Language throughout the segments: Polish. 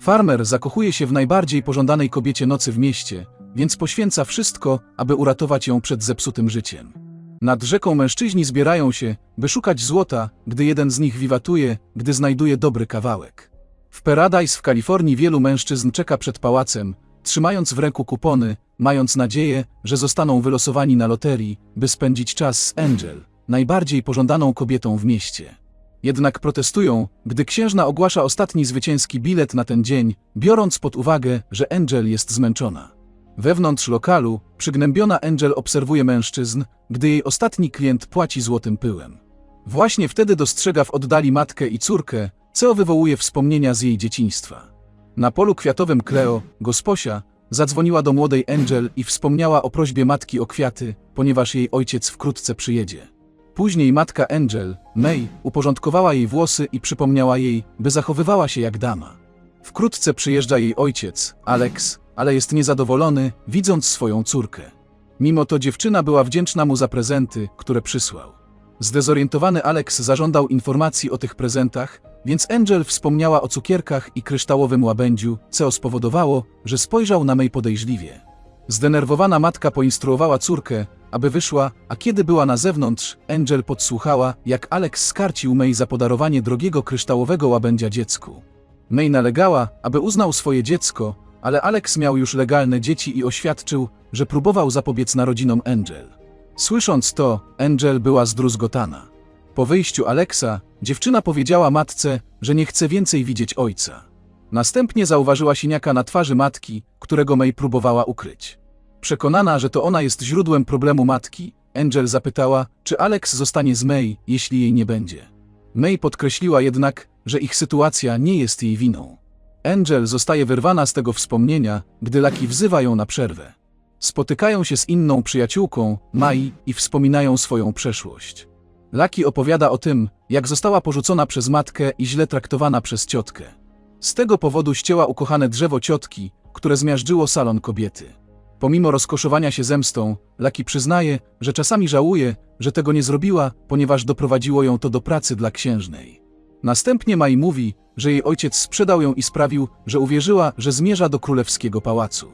Farmer zakochuje się w najbardziej pożądanej kobiecie nocy w mieście, więc poświęca wszystko, aby uratować ją przed zepsutym życiem. Nad rzeką mężczyźni zbierają się, by szukać złota, gdy jeden z nich wiwatuje, gdy znajduje dobry kawałek. W Paradise w Kalifornii wielu mężczyzn czeka przed pałacem, trzymając w ręku kupony, mając nadzieję, że zostaną wylosowani na loterii, by spędzić czas z Angel, najbardziej pożądaną kobietą w mieście. Jednak protestują, gdy księżna ogłasza ostatni zwycięski bilet na ten dzień, biorąc pod uwagę, że Angel jest zmęczona. Wewnątrz lokalu, przygnębiona Angel obserwuje mężczyzn, gdy jej ostatni klient płaci złotym pyłem. Właśnie wtedy dostrzega w oddali matkę i córkę, co wywołuje wspomnienia z jej dzieciństwa. Na polu kwiatowym Cleo, gosposia, zadzwoniła do młodej Angel i wspomniała o prośbie matki o kwiaty, ponieważ jej ojciec wkrótce przyjedzie. Później matka Angel, May, uporządkowała jej włosy i przypomniała jej, by zachowywała się jak dama. Wkrótce przyjeżdża jej ojciec, Alex, ale jest niezadowolony, widząc swoją córkę. Mimo to dziewczyna była wdzięczna mu za prezenty, które przysłał. Zdezorientowany Alex zażądał informacji o tych prezentach, więc Angel wspomniała o cukierkach i kryształowym łabędziu, co spowodowało, że spojrzał na May podejrzliwie. Zdenerwowana matka poinstruowała córkę, aby wyszła, a kiedy była na zewnątrz, Angel podsłuchała, jak Alex skarcił May za podarowanie drogiego kryształowego łabędzia dziecku. May nalegała, aby uznał swoje dziecko, ale Alex miał już legalne dzieci i oświadczył, że próbował zapobiec narodzinom Angel. Słysząc to, Angel była zdruzgotana. Po wyjściu Alexa, dziewczyna powiedziała matce, że nie chce więcej widzieć ojca. Następnie zauważyła siniaka na twarzy matki, którego May próbowała ukryć. Przekonana, że to ona jest źródłem problemu matki, Angel zapytała, czy Alex zostanie z May, jeśli jej nie będzie. May podkreśliła jednak, że ich sytuacja nie jest jej winą. Angel zostaje wyrwana z tego wspomnienia, gdy Lucky wzywa ją na przerwę. Spotykają się z inną przyjaciółką, Mai, i wspominają swoją przeszłość. Lucky opowiada o tym, jak została porzucona przez matkę i źle traktowana przez ciotkę. Z tego powodu ścięła ukochane drzewo ciotki, które zmiażdżyło salon kobiety. Pomimo rozkoszowania się zemstą, Lucky przyznaje, że czasami żałuje, że tego nie zrobiła, ponieważ doprowadziło ją to do pracy dla księżnej. Następnie Mai mówi, że jej ojciec sprzedał ją i sprawił, że uwierzyła, że zmierza do królewskiego pałacu.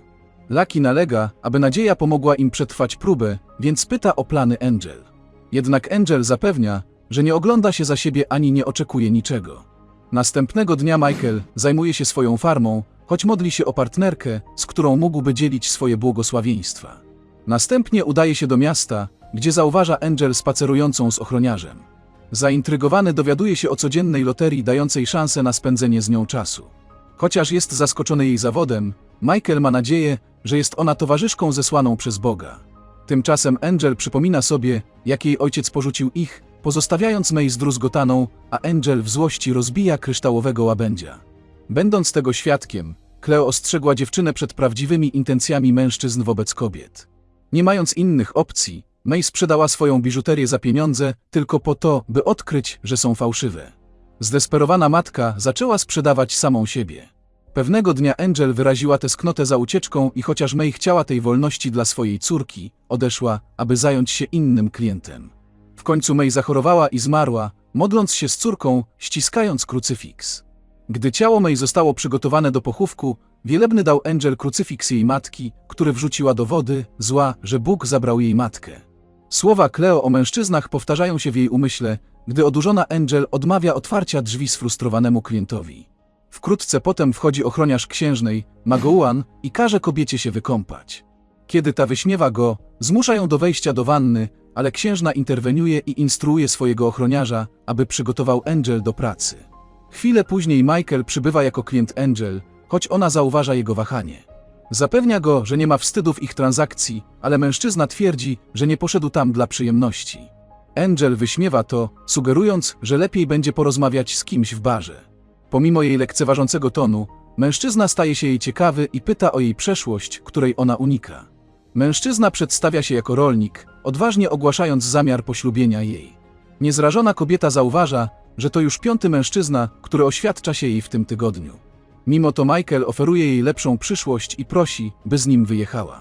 Lucky nalega, aby nadzieja pomogła im przetrwać próbę, więc pyta o plany Angel. Jednak Angel zapewnia, że nie ogląda się za siebie ani nie oczekuje niczego. Następnego dnia Michael zajmuje się swoją farmą, choć modli się o partnerkę, z którą mógłby dzielić swoje błogosławieństwa. Następnie udaje się do miasta, gdzie zauważa Angel spacerującą z ochroniarzem. Zaintrygowany dowiaduje się o codziennej loterii dającej szansę na spędzenie z nią czasu. Chociaż jest zaskoczony jej zawodem, Michael ma nadzieję, że jest ona towarzyszką zesłaną przez Boga. Tymczasem Angel przypomina sobie, jak jej ojciec porzucił ich, pozostawiając May zdruzgotaną, a Angel w złości rozbija kryształowego łabędzia. Będąc tego świadkiem, Cleo ostrzegła dziewczynę przed prawdziwymi intencjami mężczyzn wobec kobiet. Nie mając innych opcji, May sprzedała swoją biżuterię za pieniądze tylko po to, by odkryć, że są fałszywe. Zdesperowana matka zaczęła sprzedawać samą siebie. Pewnego dnia Angel wyraziła tęsknotę za ucieczką i chociaż May chciała tej wolności dla swojej córki, odeszła, aby zająć się innym klientem. W końcu May zachorowała i zmarła, modląc się z córką, ściskając krucyfiks. Gdy ciało May zostało przygotowane do pochówku, wielebny dał Angel krucyfiks jej matki, który wrzuciła do wody, zła, że Bóg zabrał jej matkę. Słowa Cleo o mężczyznach powtarzają się w jej umyśle, gdy odurzona Angel odmawia otwarcia drzwi sfrustrowanemu klientowi. Wkrótce potem wchodzi ochroniarz księżnej, Magouan, i każe kobiecie się wykąpać. Kiedy ta wyśmiewa go, zmusza ją do wejścia do wanny, ale księżna interweniuje i instruuje swojego ochroniarza, aby przygotował Angel do pracy. Chwilę później Michael przybywa jako klient Angel, choć ona zauważa jego wahanie. Zapewnia go, że nie ma wstydu w ich transakcji, ale mężczyzna twierdzi, że nie poszedł tam dla przyjemności. Angel wyśmiewa to, sugerując, że lepiej będzie porozmawiać z kimś w barze. Pomimo jej lekceważącego tonu, mężczyzna staje się jej ciekawy i pyta o jej przeszłość, której ona unika. Mężczyzna przedstawia się jako rolnik, odważnie ogłaszając zamiar poślubienia jej. Niezrażona kobieta zauważa, że to już piąty mężczyzna, który oświadcza się jej w tym tygodniu. Mimo to Michael oferuje jej lepszą przyszłość i prosi, by z nim wyjechała.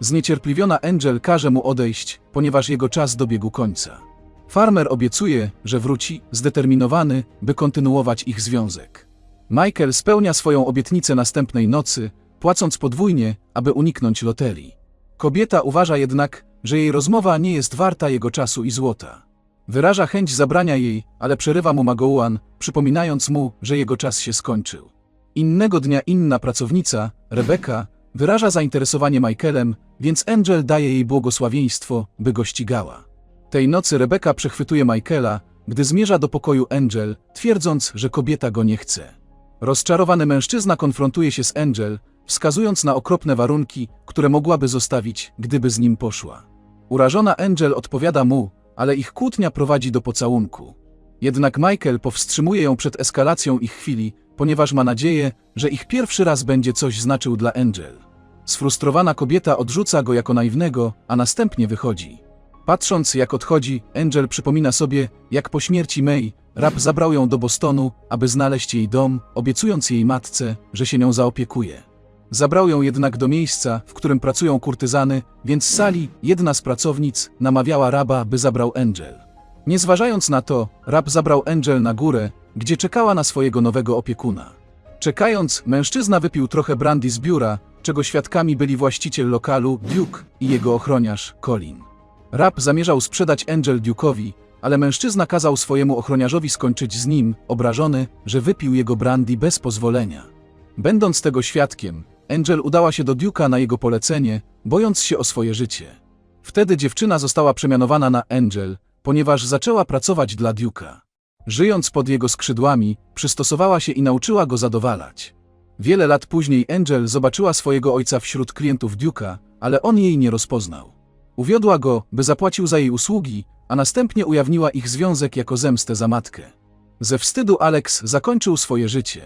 Zniecierpliwiona Angel każe mu odejść, ponieważ jego czas dobiegł końca. Farmer obiecuje, że wróci, zdeterminowany, by kontynuować ich związek. Michael spełnia swoją obietnicę następnej nocy, płacąc podwójnie, aby uniknąć loterii. Kobieta uważa jednak, że jej rozmowa nie jest warta jego czasu i złota. Wyraża chęć zabrania jej, ale przerywa mu Magouan, przypominając mu, że jego czas się skończył. Innego dnia inna pracownica, Rebeka, wyraża zainteresowanie Michaelem, więc Angel daje jej błogosławieństwo, by go ścigała. Tej nocy Rebeka przechwytuje Michaela, gdy zmierza do pokoju Angel, twierdząc, że kobieta go nie chce. Rozczarowany mężczyzna konfrontuje się z Angel, wskazując na okropne warunki, które mogłaby zostawić, gdyby z nim poszła. Urażona Angel odpowiada mu, ale ich kłótnia prowadzi do pocałunku. Jednak Michael powstrzymuje ją przed eskalacją ich chwili, ponieważ ma nadzieję, że ich pierwszy raz będzie coś znaczył dla Angel. Sfrustrowana kobieta odrzuca go jako naiwnego, a następnie wychodzi. Patrząc jak odchodzi, Angel przypomina sobie, jak po śmierci May, Rap zabrał ją do Bostonu, aby znaleźć jej dom, obiecując jej matce, że się nią zaopiekuje. Zabrał ją jednak do miejsca, w którym pracują kurtyzany, więc Sally, jedna z pracownic, namawiała Raba, by zabrał Angel. Nie zważając na to, Rab zabrał Angel na górę, gdzie czekała na swojego nowego opiekuna. Czekając, mężczyzna wypił trochę brandy z biura, czego świadkami byli właściciel lokalu, Duke, i jego ochroniarz, Colin. Rap zamierzał sprzedać Angel Duke'owi, ale mężczyzna kazał swojemu ochroniarzowi skończyć z nim, obrażony, że wypił jego brandy bez pozwolenia. Będąc tego świadkiem, Angel udała się do Duke'a na jego polecenie, bojąc się o swoje życie. Wtedy dziewczyna została przemianowana na Angel, ponieważ zaczęła pracować dla Duke'a. Żyjąc pod jego skrzydłami, przystosowała się i nauczyła go zadowalać. Wiele lat później Angel zobaczyła swojego ojca wśród klientów Duke'a, ale on jej nie rozpoznał. Uwiodła go, by zapłacił za jej usługi, a następnie ujawniła ich związek jako zemstę za matkę. Ze wstydu Alex zakończył swoje życie.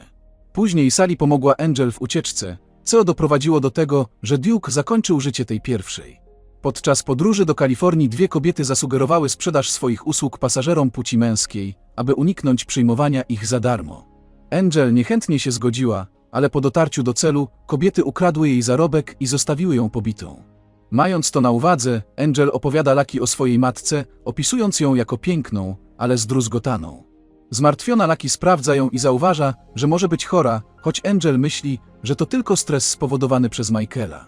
Później Sally pomogła Angel w ucieczce, co doprowadziło do tego, że Duke zakończył życie tej pierwszej. Podczas podróży do Kalifornii dwie kobiety zasugerowały sprzedaż swoich usług pasażerom płci męskiej, aby uniknąć przyjmowania ich za darmo. Angel niechętnie się zgodziła, ale po dotarciu do celu kobiety ukradły jej zarobek i zostawiły ją pobitą. Mając to na uwadze, Angel opowiada Laki o swojej matce, opisując ją jako piękną, ale zdruzgotaną. Zmartwiona Laki sprawdza ją i zauważa, że może być chora, choć Angel myśli, że to tylko stres spowodowany przez Michaela.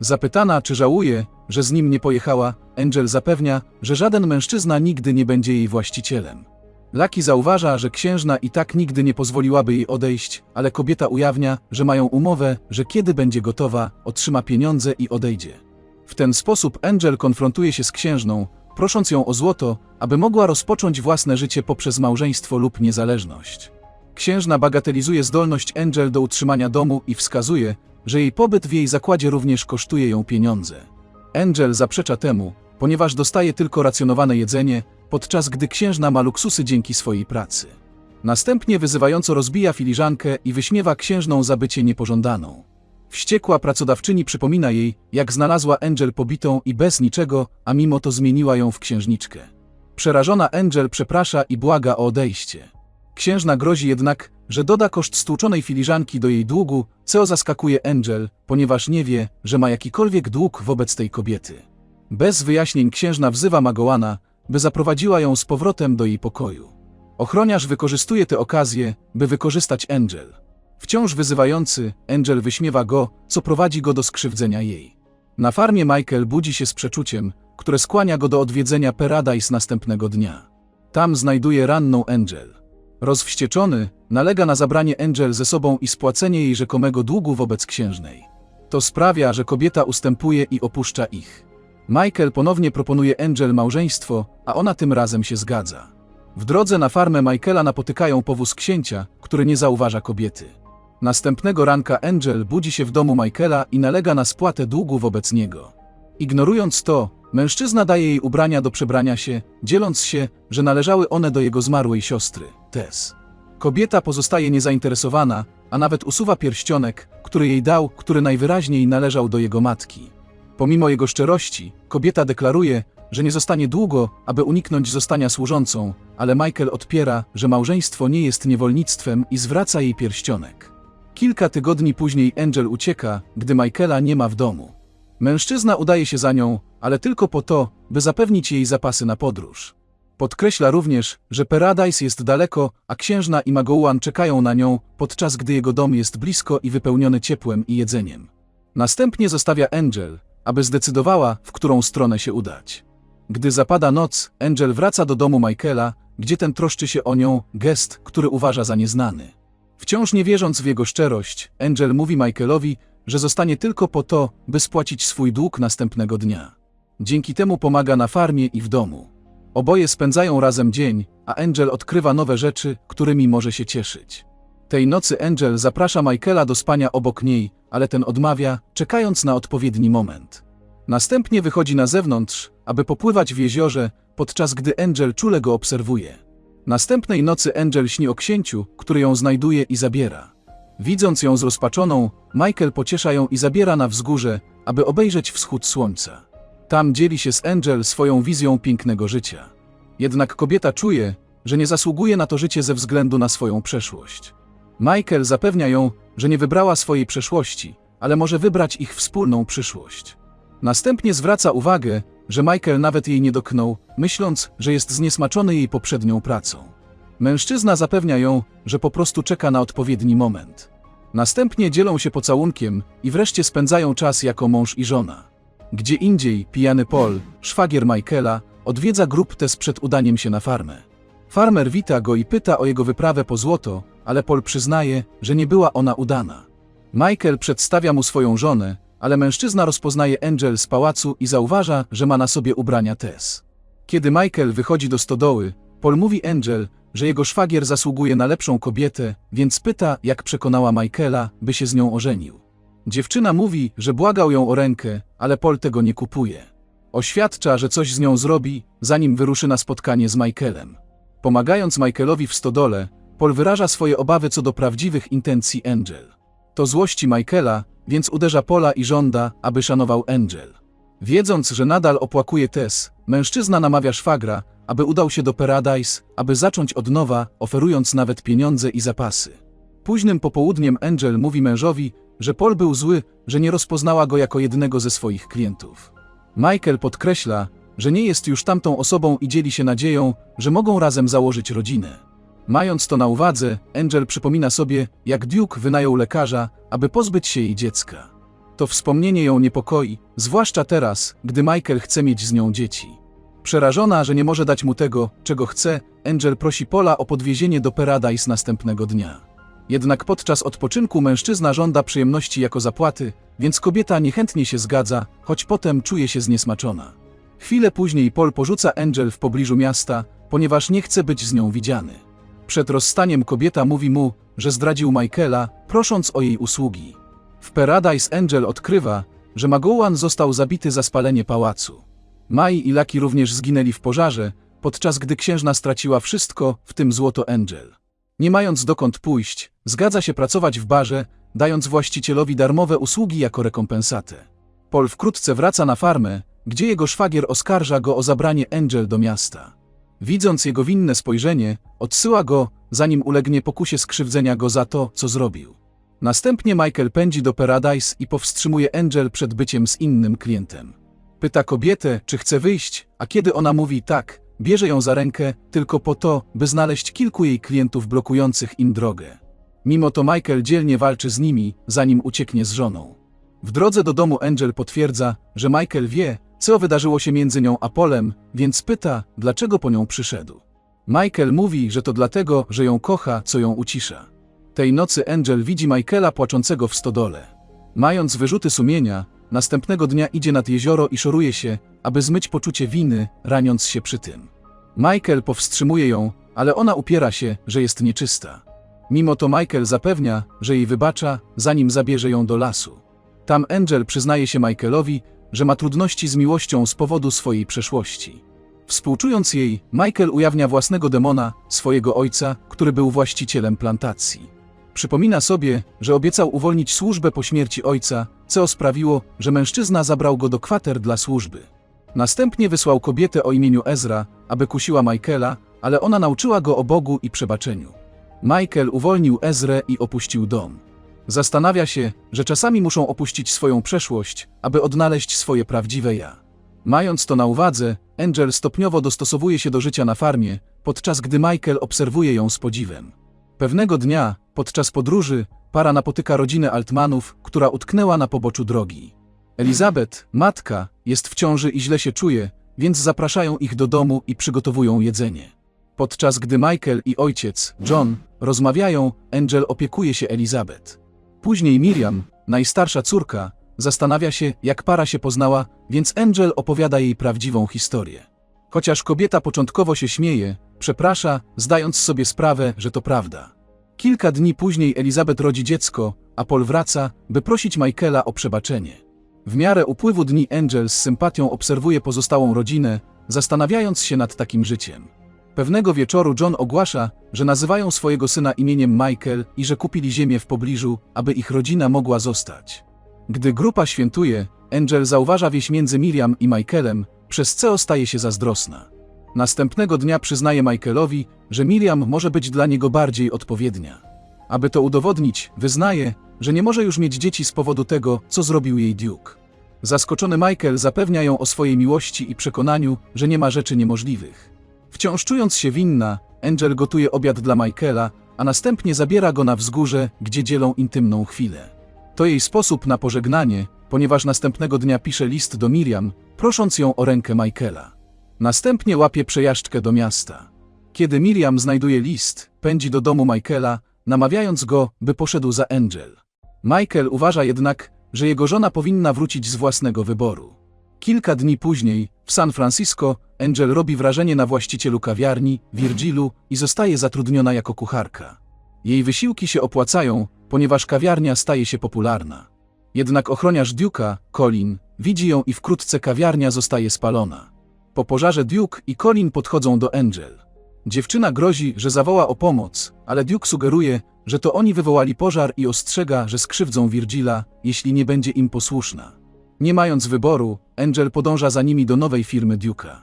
Zapytana, czy żałuje, że z nim nie pojechała, Angel zapewnia, że żaden mężczyzna nigdy nie będzie jej właścicielem. Laki zauważa, że księżna i tak nigdy nie pozwoliłaby jej odejść, ale kobieta ujawnia, że mają umowę, że kiedy będzie gotowa, otrzyma pieniądze i odejdzie. W ten sposób Angel konfrontuje się z księżną, prosząc ją o złoto, aby mogła rozpocząć własne życie poprzez małżeństwo lub niezależność. Księżna bagatelizuje zdolność Angel do utrzymania domu i wskazuje, że jej pobyt w jej zakładzie również kosztuje ją pieniądze. Angel zaprzecza temu, ponieważ dostaje tylko racjonowane jedzenie, podczas gdy księżna ma luksusy dzięki swojej pracy. Następnie wyzywająco rozbija filiżankę i wyśmiewa księżną za bycie niepożądaną. Wściekła pracodawczyni przypomina jej, jak znalazła Angel pobitą i bez niczego, a mimo to zmieniła ją w księżniczkę. Przerażona Angel przeprasza i błaga o odejście. Księżna grozi jednak, że doda koszt stłuczonej filiżanki do jej długu, co zaskakuje Angel, ponieważ nie wie, że ma jakikolwiek dług wobec tej kobiety. Bez wyjaśnień księżna wzywa Magołana, by zaprowadziła ją z powrotem do jej pokoju. Ochroniarz wykorzystuje tę okazję, by wykorzystać Angel. Wciąż wyzywający, Angel wyśmiewa go, co prowadzi go do skrzywdzenia jej. Na farmie Michael budzi się z przeczuciem, które skłania go do odwiedzenia Paradise następnego dnia. Tam znajduje ranną Angel. Rozwścieczony, nalega na zabranie Angel ze sobą i spłacenie jej rzekomego długu wobec księżnej. To sprawia, że kobieta ustępuje i opuszcza ich. Michael ponownie proponuje Angel małżeństwo, a ona tym razem się zgadza. W drodze na farmę Michaela napotykają powóz księcia, który nie zauważa kobiety. Następnego ranka Angel budzi się w domu Michaela i nalega na spłatę długu wobec niego. Ignorując to, mężczyzna daje jej ubrania do przebrania się, dzieląc się, że należały one do jego zmarłej siostry, Tess. Kobieta pozostaje niezainteresowana, a nawet usuwa pierścionek, który jej dał, który najwyraźniej należał do jego matki. Pomimo jego szczerości, kobieta deklaruje, że nie zostanie długo, aby uniknąć zostania służącą, ale Michael odpiera, że małżeństwo nie jest niewolnictwem i zwraca jej pierścionek. Kilka tygodni później Angel ucieka, gdy Michaela nie ma w domu. Mężczyzna udaje się za nią, ale tylko po to, by zapewnić jej zapasy na podróż. Podkreśla również, że Paradise jest daleko, a księżna i Magołan czekają na nią, podczas gdy jego dom jest blisko i wypełniony ciepłem i jedzeniem. Następnie zostawia Angel, aby zdecydowała, w którą stronę się udać. Gdy zapada noc, Angel wraca do domu Michaela, gdzie ten troszczy się o nią, gest, który uważa za nieznany. Wciąż nie wierząc w jego szczerość, Angel mówi Michaelowi, że zostanie tylko po to, by spłacić swój dług następnego dnia. Dzięki temu pomaga na farmie i w domu. Oboje spędzają razem dzień, a Angel odkrywa nowe rzeczy, którymi może się cieszyć. Tej nocy Angel zaprasza Michaela do spania obok niej, ale ten odmawia, czekając na odpowiedni moment. Następnie wychodzi na zewnątrz, aby popływać w jeziorze, podczas gdy Angel czule go obserwuje. Następnej nocy Angel śni o księciu, który ją znajduje i zabiera. Widząc ją zrozpaczoną, Michael pociesza ją i zabiera na wzgórze, aby obejrzeć wschód słońca. Tam dzieli się z Angel swoją wizją pięknego życia. Jednak kobieta czuje, że nie zasługuje na to życie ze względu na swoją przeszłość. Michael zapewnia ją, że nie wybrała swojej przeszłości, ale może wybrać ich wspólną przyszłość. Następnie zwraca uwagę, że Michael nawet jej nie dotknął, myśląc, że jest zniesmaczony jej poprzednią pracą. Mężczyzna zapewnia ją, że po prostu czeka na odpowiedni moment. Następnie dzielą się pocałunkiem i wreszcie spędzają czas jako mąż i żona. Gdzie indziej pijany Paul, szwagier Michaela, odwiedza grup Tess przed udaniem się na farmę. Farmer wita go i pyta o jego wyprawę po złoto, ale Paul przyznaje, że nie była ona udana. Michael przedstawia mu swoją żonę, ale mężczyzna rozpoznaje Angel z pałacu i zauważa, że ma na sobie ubrania Tess. Kiedy Michael wychodzi do stodoły, Paul mówi Angel, że jego szwagier zasługuje na lepszą kobietę, więc pyta, jak przekonała Michaela, by się z nią ożenił. Dziewczyna mówi, że błagał ją o rękę, ale Paul tego nie kupuje. Oświadcza, że coś z nią zrobi, zanim wyruszy na spotkanie z Michaelem. Pomagając Michaelowi w stodole, Paul wyraża swoje obawy co do prawdziwych intencji Angel. To złości Michaela, więc uderza Pola i żąda, aby szanował Angel. Wiedząc, że nadal opłakuje Tess, mężczyzna namawia szwagra, aby udał się do Paradise, aby zacząć od nowa, oferując nawet pieniądze i zapasy. Późnym popołudniem Angel mówi mężowi, że Paul był zły, że nie rozpoznała go jako jednego ze swoich klientów. Michael podkreśla, że nie jest już tamtą osobą i dzieli się nadzieją, że mogą razem założyć rodzinę. Mając to na uwadze, Angel przypomina sobie, jak Duke wynajął lekarza, aby pozbyć się jej dziecka. To wspomnienie ją niepokoi, zwłaszcza teraz, gdy Michael chce mieć z nią dzieci. Przerażona, że nie może dać mu tego, czego chce, Angel prosi Pola o podwiezienie do Paradise następnego dnia. Jednak podczas odpoczynku mężczyzna żąda przyjemności jako zapłaty, więc kobieta niechętnie się zgadza, choć potem czuje się zniesmaczona. Chwilę później Paul porzuca Angel w pobliżu miasta, ponieważ nie chce być z nią widziany. Przed rozstaniem kobieta mówi mu, że zdradził Michaela, prosząc o jej usługi. W Paradise Angel odkrywa, że Magołan został zabity za spalenie pałacu. Mai i Laki również zginęli w pożarze, podczas gdy księżna straciła wszystko, w tym złoto Angel. Nie mając dokąd pójść, zgadza się pracować w barze, dając właścicielowi darmowe usługi jako rekompensatę. Paul wkrótce wraca na farmę, gdzie jego szwagier oskarża go o zabranie Angel do miasta. Widząc jego winne spojrzenie, odsyła go, zanim ulegnie pokusie skrzywdzenia go za to, co zrobił. Następnie Michael pędzi do Paradise i powstrzymuje Angel przed byciem z innym klientem. Pyta kobietę, czy chce wyjść, a kiedy ona mówi tak, bierze ją za rękę tylko po to, by znaleźć kilku jej klientów blokujących im drogę. Mimo to Michael dzielnie walczy z nimi, zanim ucieknie z żoną. W drodze do domu Angel potwierdza, że Michael wie, co wydarzyło się między nią a Polem, więc pyta, dlaczego po nią przyszedł. Michael mówi, że to dlatego, że ją kocha, co ją ucisza. Tej nocy Angel widzi Michaela płaczącego w stodole. Mając wyrzuty sumienia, następnego dnia idzie nad jezioro i szoruje się, aby zmyć poczucie winy, raniąc się przy tym. Michael powstrzymuje ją, ale ona upiera się, że jest nieczysta. Mimo to Michael zapewnia, że jej wybacza, zanim zabierze ją do lasu. Tam Angel przyznaje się Michaelowi, że ma trudności z miłością z powodu swojej przeszłości. Współczując jej, Michael ujawnia własnego demona, swojego ojca, który był właścicielem plantacji. Przypomina sobie, że obiecał uwolnić służbę po śmierci ojca, co sprawiło, że mężczyzna zabrał go do kwater dla służby. Następnie wysłał kobietę o imieniu Ezra, aby kusiła Michaela, ale ona nauczyła go o Bogu i przebaczeniu. Michael uwolnił Ezrę i opuścił dom. Zastanawia się, że czasami muszą opuścić swoją przeszłość, aby odnaleźć swoje prawdziwe ja. Mając to na uwadze, Angel stopniowo dostosowuje się do życia na farmie, podczas gdy Michael obserwuje ją z podziwem. Pewnego dnia, podczas podróży, para napotyka rodzinę Altmanów, która utknęła na poboczu drogi. Elizabeth, matka, jest w ciąży i źle się czuje, więc zapraszają ich do domu i przygotowują jedzenie. Podczas gdy Michael i ojciec, John, rozmawiają, Angel opiekuje się Elizabeth. Później Miriam, najstarsza córka, zastanawia się, jak para się poznała, więc Angel opowiada jej prawdziwą historię. Chociaż kobieta początkowo się śmieje, przeprasza, zdając sobie sprawę, że to prawda. Kilka dni później Elizabeth rodzi dziecko, a Paul wraca, by prosić Michaela o przebaczenie. W miarę upływu dni Angel z sympatią obserwuje pozostałą rodzinę, zastanawiając się nad takim życiem. Pewnego wieczoru John ogłasza, że nazywają swojego syna imieniem Michael i że kupili ziemię w pobliżu, aby ich rodzina mogła zostać. Gdy grupa świętuje, Angel zauważa wieś między Miriam i Michaelem, przez co staje się zazdrosna. Następnego dnia przyznaje Michaelowi, że Miriam może być dla niego bardziej odpowiednia. Aby to udowodnić, wyznaje, że nie może już mieć dzieci z powodu tego, co zrobił jej Duke. Zaskoczony Michael zapewnia ją o swojej miłości i przekonaniu, że nie ma rzeczy niemożliwych. Wciąż czując się winna, Angel gotuje obiad dla Michaela, a następnie zabiera go na wzgórze, gdzie dzielą intymną chwilę. To jej sposób na pożegnanie, ponieważ następnego dnia pisze list do Miriam, prosząc ją o rękę Michaela. Następnie łapie przejażdżkę do miasta. Kiedy Miriam znajduje list, pędzi do domu Michaela, namawiając go, by poszedł za Angel. Michael uważa jednak, że jego żona powinna wrócić z własnego wyboru. Kilka dni później, w San Francisco, Angel robi wrażenie na właścicielu kawiarni, Virgilu, i zostaje zatrudniona jako kucharka. Jej wysiłki się opłacają, ponieważ kawiarnia staje się popularna. Jednak ochroniarz Duke'a, Colin, widzi ją i wkrótce kawiarnia zostaje spalona. Po pożarze Duke i Colin podchodzą do Angel. Dziewczyna grozi, że zawoła o pomoc, ale Duke sugeruje, że to oni wywołali pożar i ostrzega, że skrzywdzą Virgila, jeśli nie będzie im posłuszna. Nie mając wyboru, Angel podąża za nimi do nowej firmy Duke'a.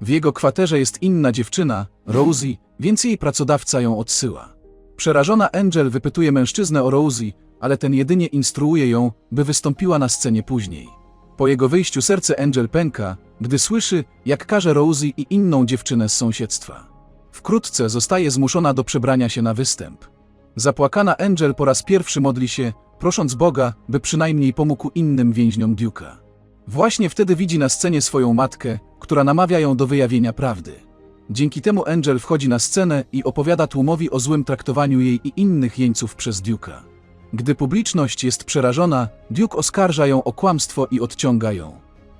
W jego kwaterze jest inna dziewczyna, Rosie, więc jej pracodawca ją odsyła. Przerażona Angel wypytuje mężczyznę o Rosie, ale ten jedynie instruuje ją, by wystąpiła na scenie później. Po jego wyjściu serce Angel pęka, gdy słyszy, jak każe Rosie i inną dziewczynę z sąsiedztwa. Wkrótce zostaje zmuszona do przebrania się na występ. Zapłakana Angel po raz pierwszy modli się, prosząc Boga, by przynajmniej pomógł innym więźniom Duke'a. Właśnie wtedy widzi na scenie swoją matkę, która namawia ją do wyjawienia prawdy. Dzięki temu Angel wchodzi na scenę i opowiada tłumowi o złym traktowaniu jej i innych jeńców przez Duke'a. Gdy publiczność jest przerażona, Duke oskarża ją o kłamstwo i odciąga ją.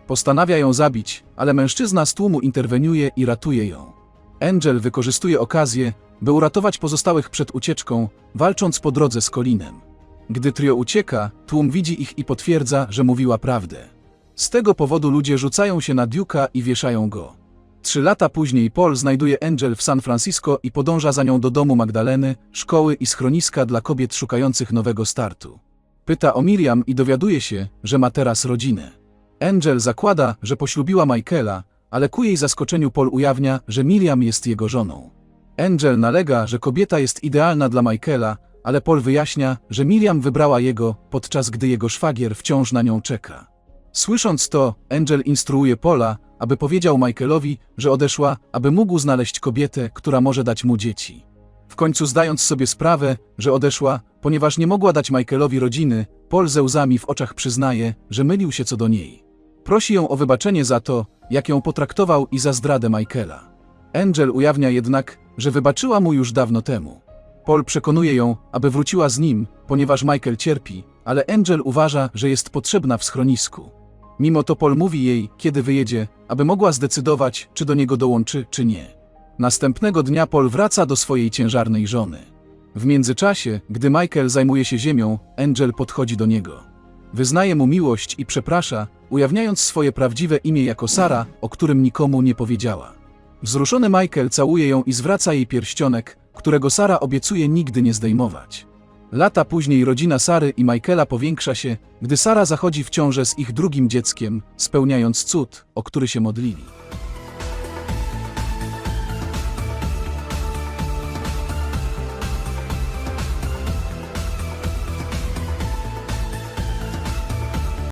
Postanawia ją zabić, ale mężczyzna z tłumu interweniuje i ratuje ją. Angel wykorzystuje okazję, by uratować pozostałych przed ucieczką, walcząc po drodze z Colinem. Gdy trio ucieka, tłum widzi ich i potwierdza, że mówiła prawdę. Z tego powodu ludzie rzucają się na Duke'a i wieszają go. Trzy lata później Paul znajduje Angel w San Francisco i podąża za nią do domu Magdaleny, szkoły i schroniska dla kobiet szukających nowego startu. Pyta o Miriam i dowiaduje się, że ma teraz rodzinę. Angel zakłada, że poślubiła Michaela, ale ku jej zaskoczeniu Paul ujawnia, że Miriam jest jego żoną. Angel nalega, że kobieta jest idealna dla Michaela, ale Paul wyjaśnia, że Miriam wybrała jego, podczas gdy jego szwagier wciąż na nią czeka. Słysząc to, Angel instruuje Paula, aby powiedział Michaelowi, że odeszła, aby mógł znaleźć kobietę, która może dać mu dzieci. W końcu zdając sobie sprawę, że odeszła, ponieważ nie mogła dać Michaelowi rodziny, Paul ze łzami w oczach przyznaje, że mylił się co do niej. Prosi ją o wybaczenie za to, jak ją potraktował i za zdradę Michaela. Angel ujawnia jednak, że wybaczyła mu już dawno temu. Paul przekonuje ją, aby wróciła z nim, ponieważ Michael cierpi, ale Angel uważa, że jest potrzebna w schronisku. Mimo to Paul mówi jej, kiedy wyjedzie, aby mogła zdecydować, czy do niego dołączy, czy nie. Następnego dnia Paul wraca do swojej ciężarnej żony. W międzyczasie, gdy Michael zajmuje się ziemią, Angel podchodzi do niego. Wyznaje mu miłość i przeprasza, ujawniając swoje prawdziwe imię jako Sara, o którym nikomu nie powiedziała. Wzruszony Michael całuje ją i zwraca jej pierścionek, którego Sara obiecuje nigdy nie zdejmować. Lata później rodzina Sary i Michaela powiększa się, gdy Sara zachodzi w ciążę z ich drugim dzieckiem, spełniając cud, o który się modlili.